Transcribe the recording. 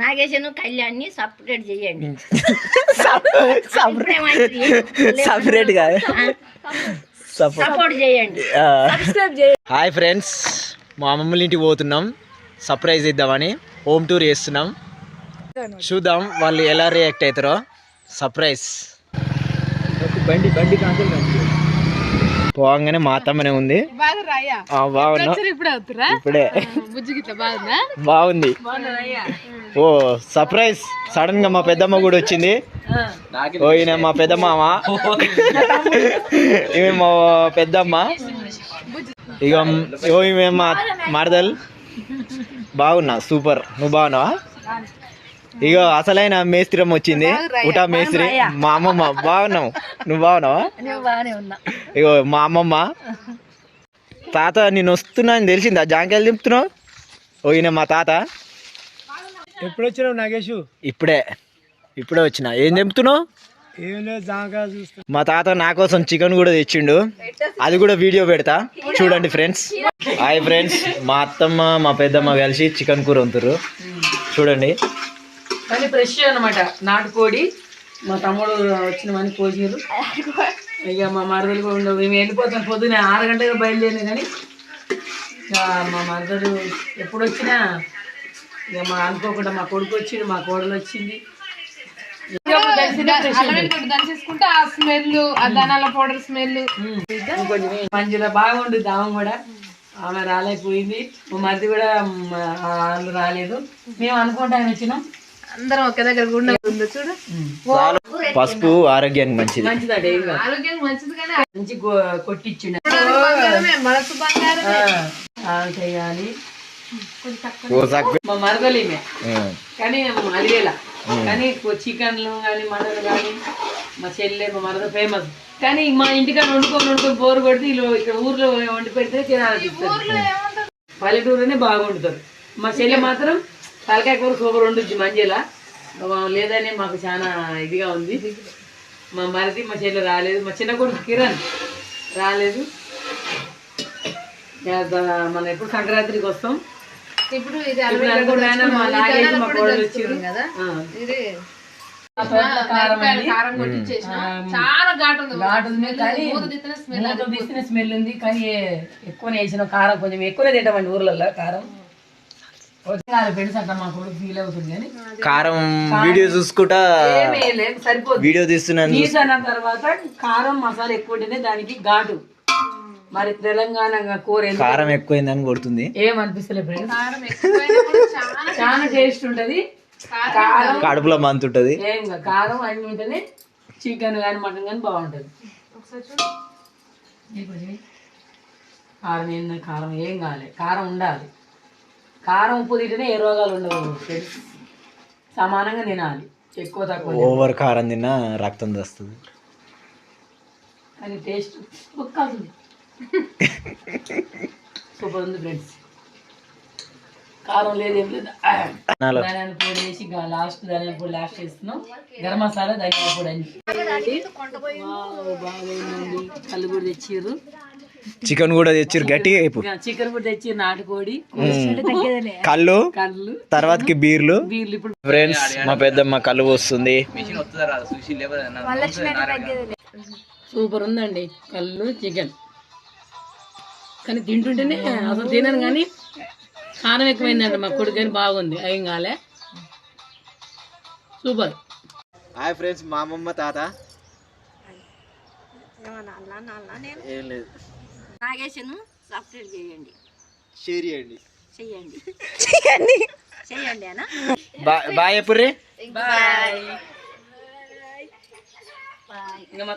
నాగేశను కళ్యాణ్ని సపరేట్ చేయండి. సపరేట్ కాదు సపరేట్ సపోర్ట్ చేయండి. హాయ్ ఫ్రెండ్స్ మా అమ్మమ్మల ఇంటికి పోతున్నాం. సర్ప్రైజ్ ఇద్దామని హోమ్ టూర్ చేస్తున్నాం. చూద్దాం వాళ్ళు ఎలా రియాక్ట్ అవుతారో. సర్ప్రైజ్ బండి బండి పోగానే మా అత్తమ్మనే ఉంది. ఆ, బాగున్నా. ఇప్పుడే బాగుంది? Oh surprise. సడన్గా మా పెద్దమ్మ కూడా వచ్చింది. ఓ ఈయన మా పెద్దమ్మ. ఈమె మా పెద్దమ్మ. ఇక ఓ ఈమె మా మరదల్. బాగున్నా సూపర్. నువ్వు బాగున్నావా? ఇక అసలైన మేస్త్రం వచ్చింది. ఉటా మేస్త్రి. మా అమ్మమ్మ. బాగున్నావు? నువ్వు బాగున్నావా? ఇగో మా అమ్మమ్మ. తాత నేను వస్తున్నా అని తెలిసిందా? జాంకాయలు దింపుతున్నావు ఓ ఈయన మా తాత. ఎప్పుడు వచ్చినావు నాగేష్ ఇప్పుడే. ఇప్పుడే వచ్చిన. ఏం చూస్తా మా తాత నా కోసం చికెన్ కూడా తెచ్చిండు. అది కూడా వీడియో పెడతా. చూడండి ఫ్రెండ్స్. Hi friends. మా అత్తమ్మ మా పెద్దమ్మ కలిసి చికెన్ కూర వంతురు చూడండి. కానీ ఫ్రెష్ అనమాట నాటుకోడి మా తమ్ముడు వచ్చిన మని కోసిరు ఇక మా మరదలు కూడా ఉండవు. మేము వెళ్ళిపోతాం పొద్దున ఆరు గంటలకు బయలుదేరిన కానీ మా మరదలు ఎప్పుడు వచ్చినా ఇక మా అనుకోకుండా మా కొడుకు వచ్చిండు మా కోడలు వచ్చింది. దంచేసుకుంటే ఆ స్మెల్ ఆ ధనాల పౌడర్ స్మెల్. ఇంకొంచెం మంచిగా బాగుంటుంది ఆమె కూడా. ఆమె రాలేకపోయింది. మా మరిది కూడా వాళ్ళు రాలేదు. మేము అనుకుంటా ఆయన వచ్చినాం. అందరం ఒకే దగ్గర గుండె ఉందో చూడు. పసుపు ఆరోగ్యానికి మంచిది. మంచిదట ఏం కాదు. ఆరోగ్యం మంచిది కానీ మంచి గో- కొట్టించిండు బంగారమే మనసు బంగారం ఆ, చేయాలి. ఓ సగ్గు మా మరదలు ఈమె ఉం. కానీ అలిగేలా. కానీ చికెన్లు కానీ మటన్ కానీ మా చెల్లె మా మరద ఫేమస్ కానీ మా ఇంటికాడ వండుకొని వండుకొని బోరు కొడితే ఇక్కడ ఊర్లో వండి పెడితే తినాలనిపిస్తుంది పల్లెటూరునే బాగుంటుంది మా చెల్లె మాత్రం తలకాయ కూర సూపర్ వండుద్ది మంజేలా. లేదని మాకు చాలా ఇదిగా ఉంది. మా మరిది మా చెల్లె రాలేదు. మా చిన్న కొడుకు కిరణ్ రాలేదు. మనం ఎప్పుడు సంక్రాంతికి వస్తాం. ఇప్పుడు ఇది స్మెల్ ఉంది కానీ ఎక్కువనే వేసిన కారం కొంచెం ఎక్కువనే తింటామండి ఊర్లలో కారం ఫ్రెండ్స్ అంట మా కొడుకు ఫీల్ అవుతుంది కానీ కారం వీడియో చూసుకుంటా వీడియో తీస్తున్నాను తీసిన తర్వాత కారం మసాలా ఎక్కువ ఉంటేనే దానికి ఘాటు. మరి తెలంగాణ కూర కారం ఎక్కువైందని కొడుతుంది. ఏమనిపిస్తలే ఫ్రెండ్స్ చాలా టేస్ట్ ఉంటది. కారం కడుపులో మంత్ ఉంటుంది. ఏం. కారం అన్ని ఉంటేనే చికెన్ కానీ మటన్ కానీ బాగుంటుంది. కారం ఏంది కారం ఏం కావాలి కారం ఉండాలి. కారం ఉప్పు తింటేనే ఏ రోగాలు ఉండవు. ఫ్రెండ్స్ సమానంగా తినాలి. ఎక్కువ తక్కువ. ఓవర్ కారం తిన్నా రక్తం వస్తుంది కానీ టేస్ట్ ఉక్కాల్సింది. సూపర్ ఉంది ఫ్రెండ్స్. కారం లేదు ఏం లేదు. నాలో ధనియాల పొడి వేసి లాస్ట్ ధనియాల పొడి లాస్ట్ వేస్తున్నాం గరం మసాలా ధనియాల పొడి అని బాగుందండి కళ్ళు కూడా తెచ్చిర్రు. చికెన్ కూడా తెచ్చిర్రు గట్టిగా అయిపో చికెన్ కూడా తెచ్చిర్రు నాటుకోడి కళ్ళు కళ్ళు తర్వాతకి బీర్లు. ఫ్రెండ్స్ మా పెద్దమ్మ కళ్ళు పోస్తుంది. సూపర్ ఉందండి. కళ్ళు చికెన్ కానీ తింటుంటేనే అసలు తినను కానీ కారం ఎక్కువైందండి మా కొడుకు కానీ బాగుంది. ఏం కాలే. సూపర్. హాయ్ ఫ్రెండ్స్ మా అమ్మమ్మ తాత. ఏం లేదు. నాగేశను సపరేట్ చేయండి. షేర్ చేయండి. చెయ్యండి. చెయ్యండి. అనా? Bye bye. ఎప్పుడు ఇంకా మా